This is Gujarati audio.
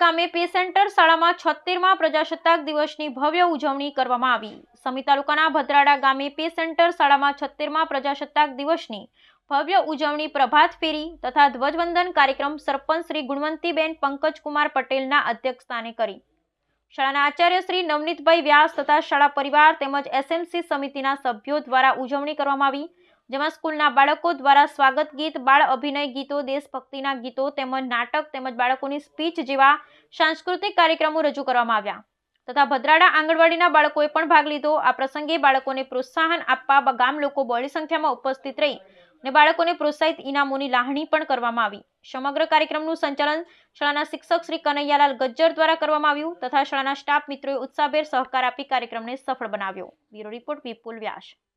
ગામે પે સેન્ટર શાળામાં છોતેરમાં પ્રજાસત્તાક દિવસની ભવ્ય ઉજવણી કરવામાં આવી. સમી તાલુકાના ભદ્રાડા ગામે પે સેન્ટર શાળામાં છોતેરમાં પ્રજાસત્તાક દિવસની ભવ્ય ઉજવણી પ્રભાત ફેરી તથા ધ્વજવંદન કાર્યક્રમ સરપંચ શ્રી ગુણવંતીબેન પંકજકુમાર પટેલના અધ્યક્ષસ્થાને કરી. શાળાના આચાર્ય શ્રી નવનીતભાઈ વ્યાસ તથા શાળા પરિવાર તેમજ એસએમસી સમિતિના સભ્યો દ્વારા ઉજવણી કરવામાં આવી. જેમાં સ્કૂલના બાળકો દ્વારા સ્વાગત ગીત, બાળ અભિનય ગીતો, દેશભક્તિના ગીતો તેમજ નાટક તેમજ બાળકોની સ્પીચ જેવા સાંસ્કૃતિક કાર્યક્રમો રજૂ કરવામાં આવ્યા. તથા ભદ્રાડા આંગણવાડીના બાળકોએ પણ ભાગ લીધો. આ પ્રસંગે બાળકોને પ્રોત્સાહન આપવા ગામ લોકો બહોળી સંખ્યામાં ઉપસ્થિત રહી અને બાળકોને પ્રોત્સાહિત ઇનામોની લાહણી પણ કરવામાં આવી. સમગ્ર કાર્યક્રમનું સંચાલન શાળાના શિક્ષક શ્રી કનૈયાલાલ ગજ્જર દ્વારા કરવામાં આવ્યું તથા શાળાના સ્ટાફ મિત્રોએ ઉત્સાહભેર સહકાર આપી કાર્યક્રમને સફળ બનાવ્યો. Bureau report Vipul Vyas.